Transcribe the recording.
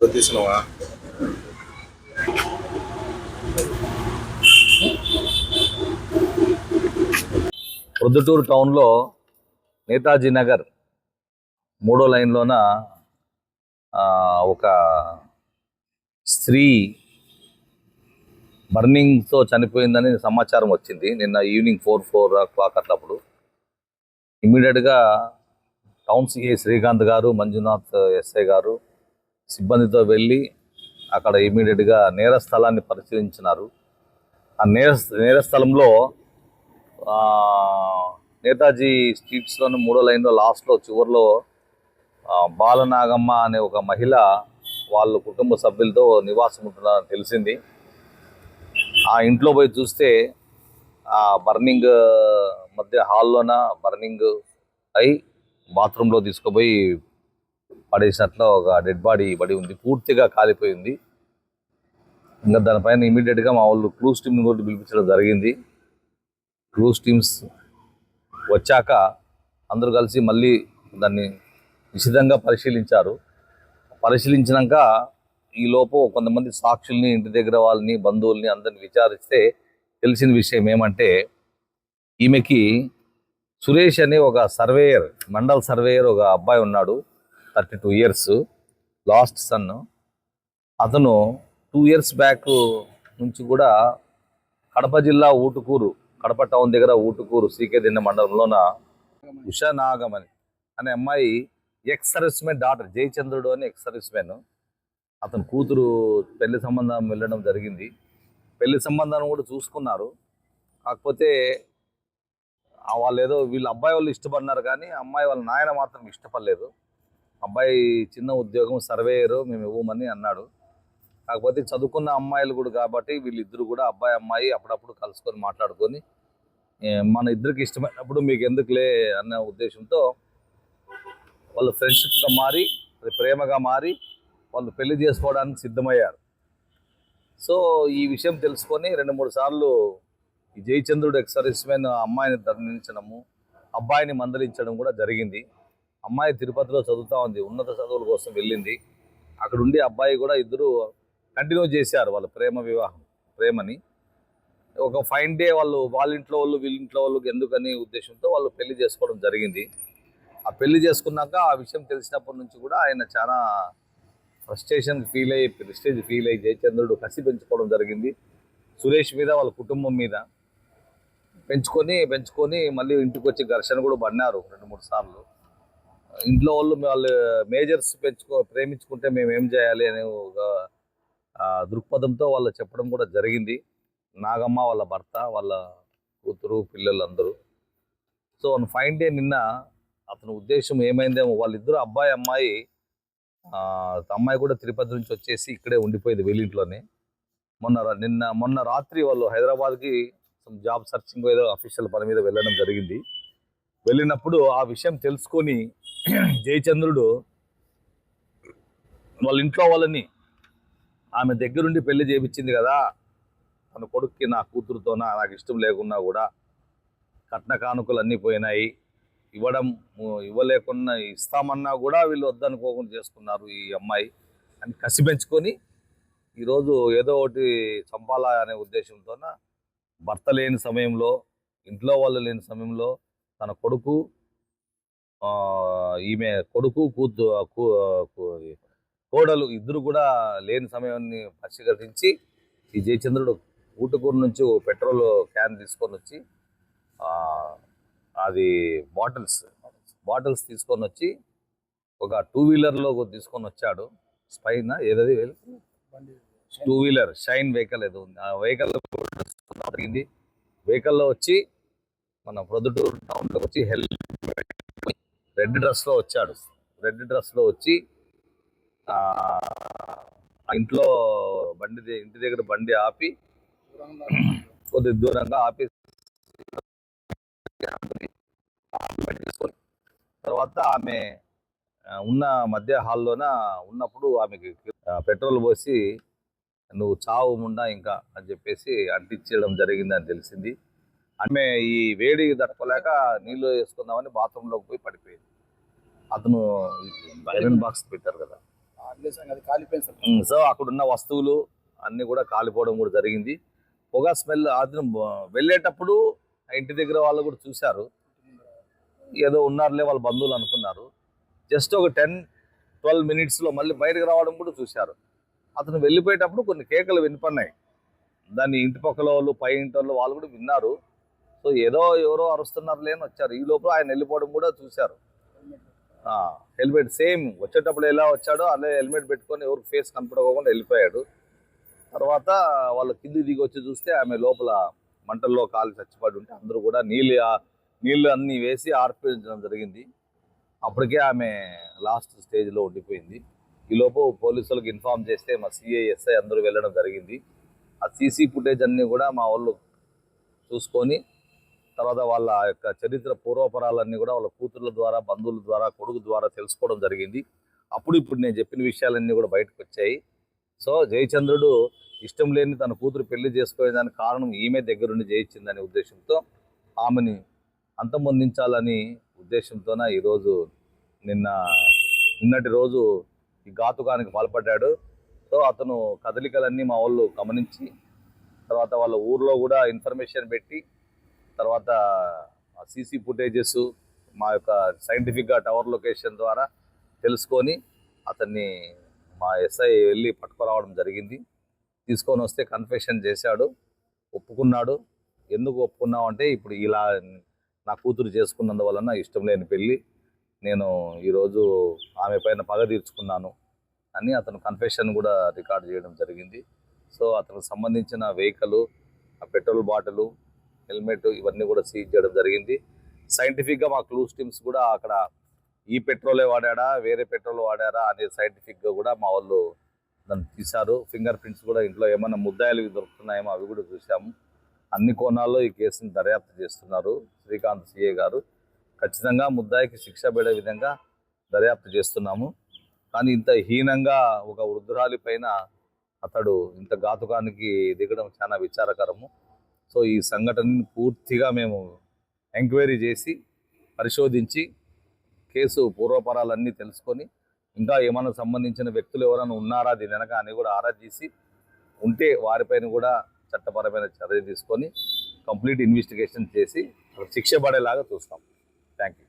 తీసినవా ప్రొద్దుటూరు టౌన్లో నేతాజీ నగర్ మూడో లైన్లోన ఒక స్త్రీ బర్నింగ్తో చనిపోయిందని సమాచారం వచ్చింది. నిన్న ఈవినింగ్ ఫోర్ ఫోర్ క్లాక్ అట్లప్పుడు. ఇమ్మీడియట్గా టౌన్ సిఐ శ్రీకాంత్ గారు మంజునాథ్ ఎస్ఐ గారు సిబ్బందితో వెళ్ళి అక్కడ ఇమీడియట్గా నేర స్థలాన్ని పరిశీలించినారు. ఆ నేర నేర స్థలంలో నేతాజీ స్ట్రీట్స్లోని మూడో లైన్లో లాస్ట్లో చివరిలో బాలనాగమ్మ అనే ఒక మహిళ వాళ్ళ కుటుంబ సభ్యులతో నివాసం ఉంటున్నారని తెలిసింది. ఆ ఇంట్లో పోయి చూస్తే ఆ బర్నింగ్ మధ్య హాల్లోన బర్నింగ్ అయి బాత్రూంలో తీసుకుపోయి పడేసినట్లు ఒక డెడ్ బాడీ పడి ఉంది. పూర్తిగా కాలిపోయింది. ఇంకా దానిపైన ఇమీడియట్గా మా వాళ్ళు క్లూస్ టీమ్ని కూడా పిలిపించడం జరిగింది. క్రూజ్ టీమ్స్ వచ్చాక అందరూ కలిసి మళ్ళీ దాన్ని నిశితంగా పరిశీలించారు. పరిశీలించినాక ఈ లోపు కొంతమంది సాక్షుల్ని ఇంటి దగ్గర వాళ్ళని బంధువుల్ని అందరిని విచారిస్తే తెలిసిన విషయం ఏమంటే ఈమెకి సురేష్ అనే ఒక సర్వేయర్ మండల్ సర్వేయర్ ఒక అబ్బాయి ఉన్నాడు thirty two years last son. అతను టూ ఇయర్స్ బ్యాక్ నుంచి కూడా కడప జిల్లా ఊటుకూరు కడప టౌన్ దగ్గర ఊటుకూరు సీకే దిన్న మండలంలోన ఉషా నాగమని అనే అమ్మాయి ఎక్స్ సర్వీస్మెన్ డాటర్ జయచంద్రుడు అని ఎక్స్ సర్వీస్మెన్ అతని కూతురు పెళ్ళి సంబంధం వెళ్ళడం జరిగింది. పెళ్ళి సంబంధాన్ని కూడా చూసుకున్నారు. కాకపోతే వాళ్ళు ఏదో వీళ్ళ అబ్బాయి వాళ్ళు ఇష్టపడినారు కానీ అమ్మాయి వాళ్ళ నాయన మాత్రం ఇష్టపడలేదు. అబ్బాయి చిన్న ఉద్యోగం సర్వేయరు మేము ఇవ్వమని అన్నాడు. కాకపోతే చదువుకున్న అమ్మాయిలు కూడా కాబట్టి వీళ్ళిద్దరు కూడా అబ్బాయి అమ్మాయి అప్పుడప్పుడు కలుసుకొని మాట్లాడుకొని మన ఇద్దరికి ఇష్టమైనప్పుడు మీకు ఎందుకులే? అన్న ఉద్దేశంతో వాళ్ళు ఫ్రెండ్షిప్గా మారి అది ప్రేమగా మారి వాళ్ళు పెళ్ళి చేసుకోవడానికి సిద్ధమయ్యారు. సో ఈ విషయం తెలుసుకొని రెండు మూడు సార్లు ఈ జయచంద్రుడు ఎక్స్ సర్వీస్మెన్ అమ్మాయిని ధరించడము అబ్బాయిని మందలించడం కూడా జరిగింది. అమ్మాయి తిరుపతిలో చదువుతా ఉంది ఉన్నత చదువుల కోసం వెళ్ళింది. అక్కడ ఉండి అబ్బాయి కూడా ఇద్దరు కంటిన్యూ చేశారు వాళ్ళ ప్రేమ వివాహం ప్రేమని. ఒక ఫైన్ డే వాళ్ళు వాళ్ళ ఇంట్లో వాళ్ళు వీళ్ళ ఇంట్లో వాళ్ళు ఎందుకని ఉద్దేశంతో వాళ్ళు పెళ్ళి చేసుకోవడం జరిగింది. ఆ పెళ్ళి చేసుకున్నాక ఆ విషయం తెలిసినప్పటి నుంచి కూడా ఆయన చాలా ఫ్రస్ట్రేషన్ ఫీల్ అయ్యి ప్రెస్టేజ్ ఫీల్ అయ్యి జయచంద్రుడు కసి పెంచుకోవడం జరిగింది. సురేష్ మీద వాళ్ళ కుటుంబం మీద పెంచుకొని పెంచుకొని మళ్ళీ ఇంటికి వచ్చి ఘర్షణ కూడా పడినారు రెండు మూడు సార్లు. ఇంట్లో వాళ్ళు వాళ్ళు మేజర్స్ పెంచుకో ప్రేమించుకుంటే మేము ఏం చేయాలి అనే ఒక దృక్పథంతో వాళ్ళు చెప్పడం కూడా జరిగింది. నాగమ్మ వాళ్ళ భర్త వాళ్ళ కూతురు పిల్లలందరూ. సో వన్ ఫైన్ డే నిన్న అతని ఉద్దేశం ఏమైందేమో వాళ్ళిద్దరు అబ్బాయి అమ్మాయి అమ్మాయి కూడా తిరుపతి నుంచి వచ్చేసి ఇక్కడే ఉండిపోయింది వీళ్ళింట్లోనే మొన్న నిన్న మొన్న రాత్రి వాళ్ళు హైదరాబాద్కి జాబ్ సర్చింగ్ ఏదో అఫీషియల్ పని మీద వెళ్ళడం జరిగింది. వెళ్ళినప్పుడు ఆ విషయం తెలుసుకొని జయచంద్రుడు వాళ్ళ ఇంట్లో వాళ్ళని ఆమె దగ్గరుండి పెళ్ళి చేయించింది కదా తన కొడుక్కి నా కూతురుతోన నాకు ఇష్టం లేకున్నా కూడా కట్న కానుకలు అన్నీ పోయినాయి ఇవ్వడం ఇవ్వలేకున్నా ఇస్తామన్నా కూడా వీళ్ళు వద్దనుకోకుండా చేసుకున్నారు ఈ అమ్మాయి. అని కసి పెంచుకొని ఈరోజు ఏదో ఒకటి చంపాలా అనే ఉద్దేశంతోన భర్త లేని సమయంలో ఇంట్లో వాళ్ళు లేని సమయంలో తన కొడుకు ఈమె కొడుకు కూతు కోడలు ఇద్దరు కూడా లేని సమయాన్ని పరిశీకరించి ఈ జయచంద్రుడు ఊటుకూరు నుంచి పెట్రోల్ క్యాన్ తీసుకొని వచ్చి అది బాటిల్స్ బాటిల్స్ తీసుకొని వచ్చి ఒక టూ వీలర్లో తీసుకొని వచ్చాడు. స్పైన్ ఏదది? టూ వీలర్ షైన్ వెహికల్ ఏదో ఉంది. ఆ వెహికల్ జరిగింది. వెహికల్లో వచ్చి మన ప్రొద్దుటూరు టౌన్లో వచ్చి హెల్ప్ రెడ్ డ్రెస్లో వచ్చాడు. రెడ్ డ్రెస్లో వచ్చి ఇంట్లో బండి ఇంటి దగ్గర బండి ఆపి కొద్ది దూరంగా ఆపి తర్వాత ఆమె ఉన్న మధ్య హాల్లోన ఉన్నప్పుడు ఆమెకి పెట్రోల్ పోసి నువ్వు చావు ముండా ఇంకా అని చెప్పేసి అంటించడం జరిగిందని తెలిసింది. ఆమె ఈ వేడి తట్టుకోలేక నీళ్ళు వేసుకుందామని బాత్రూంలోకి పోయి పడిపోయింది. అతను ఐరన్ బాక్స్ పెట్టారు కదా. సో అక్కడ ఉన్న వస్తువులు అన్ని కూడా కాలిపోవడం కూడా జరిగింది. పొగ స్మెల్ అతను వెళ్ళేటప్పుడు ఆ ఇంటి దగ్గర వాళ్ళు కూడా చూశారు. ఏదో ఉన్నారులే వాళ్ళ బంధువులు అనుకున్నారు. జస్ట్ ఒక టెన్ ట్వెల్వ్ మినిట్స్లో మళ్ళీ బయటకు రావడం కూడా చూశారు. అతను వెళ్ళిపోయేటప్పుడు కొన్ని కేకలు వినిపన్నాయి దాన్ని ఇంటి పక్కల వాళ్ళు పై ఇంటి వాళ్ళు వాళ్ళు కూడా విన్నారు. సో ఏదో ఎవరో అరుస్తున్నారు లేని వచ్చారు. ఈ లోపల ఆయన వెళ్ళిపోవడం కూడా చూశారు. హెల్మెట్ సేమ్ వచ్చేటప్పుడు ఎలా వచ్చాడో అదే హెల్మెట్ పెట్టుకొని ఎవరు ఫేస్ కనపడకుండా వెళ్ళిపోయాడు. తర్వాత వాళ్ళు కింది దిగి వచ్చి చూస్తే ఆమె లోపల మంటల్లో కాలు చచ్చిపడి ఉంటే అందరూ కూడా నీళ్ళు నీళ్ళు అన్నీ వేసి ఆర్పించడం జరిగింది. అప్పటికే ఆమె లాస్ట్ స్టేజ్లో ఉండిపోయింది. ఈలోపు పోలీసులకు ఇన్ఫామ్ చేస్తే మా సిఐఎస్ఐ అందరూ వెళ్ళడం జరిగింది. ఆ సీసీ ఫుటేజ్ అన్నీ కూడా మా వాళ్ళు చూసుకొని తర్వాత వాళ్ళ యొక్క చరిత్ర పూర్వపరాలన్నీ కూడా వాళ్ళ కూతుర్ల ద్వారా బంధువుల ద్వారా కొడుకు ద్వారా తెలుసుకోవడం జరిగింది. అప్పుడు ఇప్పుడు నేను చెప్పిన విషయాలన్నీ కూడా బయటకు వచ్చాయి. సో జయచంద్రుడు ఇష్టం లేని తన కూతురు పెళ్ళి చేసుకోవడానికి కారణం ఈమె దగ్గరుండి జయించిందనే ఉద్దేశంతో ఆమెని అంతమొందించాలని ఉద్దేశంతోన ఈరోజు నిన్న నిన్నటి రోజు ఈ ఘాతుకానికి పాల్పడ్డాడు. సో అతను కదలికలన్నీ మా వాళ్ళు గమనించి తర్వాత వాళ్ళ ఊర్లో కూడా ఇన్ఫర్మేషన్ పెట్టి తర్వాత సీసీ ఫుటేజెస్ మా యొక్క సైంటిఫిక్గా టవర్ లొకేషన్ ద్వారా తెలుసుకొని అతన్ని మా ఎస్ఐ వెళ్ళి పట్టుకురావడం జరిగింది. తీసుకొని వస్తే కన్ఫెషన్ చేశాడు ఒప్పుకున్నాడు. ఎందుకు ఒప్పుకున్నావు అంటే ఇప్పుడు ఇలా నా కూతురు చేసుకున్నందువలన ఇష్టం లేని పెళ్ళి. నేను ఈరోజు ఆమె పైన పగ తీర్చుకున్నాను అని అతను కన్ఫెషన్ కూడా రికార్డ్ చేయడం జరిగింది. సో అతనికి సంబంధించిన వెహికల్ ఆ పెట్రోల్ బాటిల్ హెల్మెట్ ఇవన్నీ కూడా సీజ్ చేయడం జరిగింది. సైంటిఫిక్గా మా క్లూస్ టీమ్స్ కూడా అక్కడ ఈ పెట్రోలే వాడాడా వేరే పెట్రోల్ వాడారా అనేది సైంటిఫిక్గా కూడా మా వాళ్ళు దాన్ని తీశారు. ఫింగర్ ప్రింట్స్ కూడా ఇంట్లో ఏమైనా ముద్దాయిలు దొరుకుతున్నాయేమో అవి కూడా చూసాము అన్ని కోణాల్లో ఈ కేసుని దర్యాప్తు చేస్తున్నారు శ్రీకాంత్ సిఏ గారు. ఖచ్చితంగా ముద్దాయికి శిక్ష పడే విధంగా దర్యాప్తు చేస్తున్నాము. కానీ ఇంత హీనంగా ఒక వృద్ధురాలి పైన అతడు ఇంత ఘాతుకానికి దిగడం చాలా విచారకరము. సో ఈ సంఘటనని పూర్తిగా మేము ఎంక్వైరీ చేసి పరిశోధించి కేసు పూర్వపరాలన్నీ తెలుసుకొని ఇంకా ఏమైనా సంబంధించిన వ్యక్తులు ఎవరైనా ఉన్నారా దీని వెనక అని కూడా ఆరా తీసి ఉంటే వారిపైన కూడా చట్టపరమైన చర్య తీసుకొని కంప్లీట్ ఇన్వెస్టిగేషన్ చేసి శిక్ష పడేలాగా చూస్తాం. Thank you